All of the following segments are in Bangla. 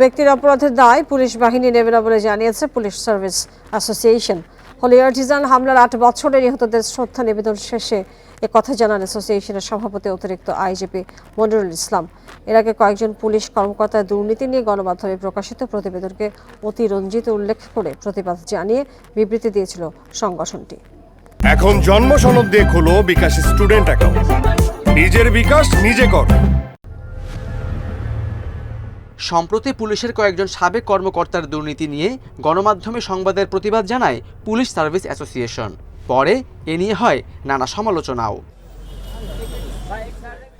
ব্যক্তির অপরাধের দায় পুলিশ বাহিনী নেবে না বলে জানিয়েছে police service association. Holey Artisan হামলার আট বছরের নিহতদের শ্রদ্ধা নিবেদন শেষে এ কথা জানান অ্যাসোসিয়েশনের সভাপতি অতিরিক্ত আইজিপি মনিরুল ইসলাম। এর আগে কয়েকজন পুলিশ কর্মকর্তার দুর্নীতি নিয়ে গণমাধ্যমে প্রকাশিত প্রতিবেদনকে অতিরঞ্জিত উল্লেখ করে প্রতিবাদ জানিয়ে বিবৃতি দিয়েছিল সংগঠনটি। এখন জন্ম সনদ দিয়ে খোলো বিকাশ স্টুডেন্ট অ্যাকাউন্ট। নিজের বিকাশ নিজে কর। সম্প্রতি পুলিশের কয়েকজন সাবেক কর্মকর্তার দুর্নীতি নিয়ে গণমাধ্যমে সংবাদের প্রতিবাদ জানায় পুলিশ সার্ভিস অ্যাসোসিয়েশন। পরে এ নিয়ে হয় নানা সমালোচনাও।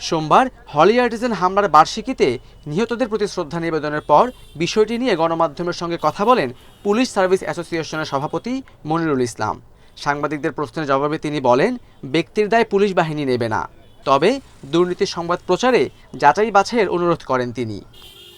সোমবার হলি আর্টিজান হামলার বার্ষিকীতে নিহতদের প্রতি শ্রদ্ধা নিবেদনের পর বিষয়টি নিয়ে গণমাধ্যমের সঙ্গে কথা বলেন পুলিশ সার্ভিস অ্যাসোসিয়েশনের সভাপতি মনিরুল ইসলাম। সাংবাদিকদের প্রশ্নের জবাবে তিনি বলেন, ব্যক্তির দায় পুলিশ বাহিনী নেবে না। তবে দুর্নীতির সংবাদ প্রচারে যাচাই বাছাইয়ের অনুরোধ করেন তিনি।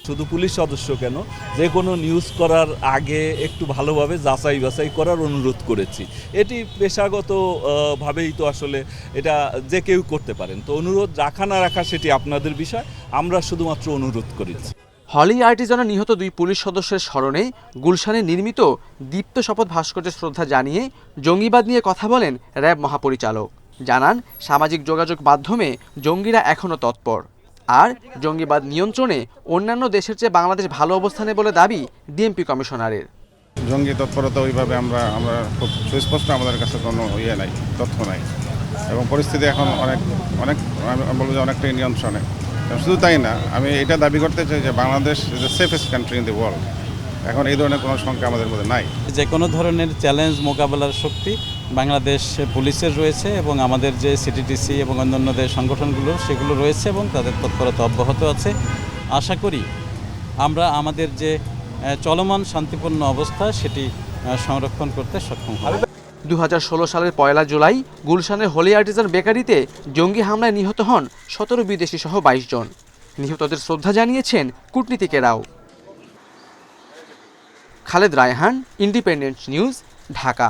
শুধু পুলিশ সদস্য কেন? যে কোনো নিউজ করার আগে একটু ভালোভাবে যাচাই বাছাই করার অনুরোধ করেছি। এটি পেশাগত আহ, ভাবেই তো আসলে এটা যে কেউ করতে পারেন। তো অনুরোধ রাখা না রাখা সেটি আপনাদের বিষয়। আমরা শুধুমাত্র অনুরোধ করেছি। হলি আর্টিজানে নিহত দুই পুলিশ সদস্যের স্মরণে গুলশানে নির্মিত দীপ্ত শপথ ভাস্কর্যের শ্রদ্ধা জানিয়ে জঙ্গিবাদ নিয়ে কথা বলেন র্যাব মহাপরিচালক। জানান সামাজিক যোগাযোগ মাধ্যমে জঙ্গিরা এখনও তৎপর। আর জঙ্গিবাদ নিয়ন্ত্রণে অন্যান্য দেশের চেয়ে বাংলাদেশ ভালো অবস্থানে বলে দাবি ডিএমপি কমিশনারের। জঙ্গি তৎপরতা ওইভাবে আমরা আমরা খুব সুস্পষ্ট আমাদের কাছে কোনো ইয়ে নাই, তথ্য নাই। এবং পরিস্থিতি এখন অনেক অনেক, আমি বলব যে অনেকটাই নিয়ন্ত্রণে। শুধু তাই না, আমি এটা দাবি করতে চাই যে Bangladesh is the safest country in the world এখন এই ধরনের কোনো সংখ্যা আমাদের মধ্যে নাই। যে কোনো ধরনের চ্যালেঞ্জ মোকাবেলার শক্তি বাংলাদেশ পুলিশের রয়েছে এবং আমাদের যে সিটিটিসি এবং অন্যান্যদের সংগঠনগুলো সেগুলো রয়েছে এবং তাদের তৎপরতা অব্যাহত আছে। আশা করি আমরা আমাদের যে চলমান শান্তিপূর্ণ অবস্থা সেটি সংরক্ষণ করতে সক্ষম হব। দু সালের পয়লা জুলাই গুলশানের হোলি আর্টিজান বেকারিতে জঙ্গি হামলায় নিহত হন সতেরো বিদেশি সহ বাইশ জন। নিহতদের শ্রদ্ধা জানিয়েছেন কূটনীতিকেরাও। Khaled Raihan Independent News Dhaka.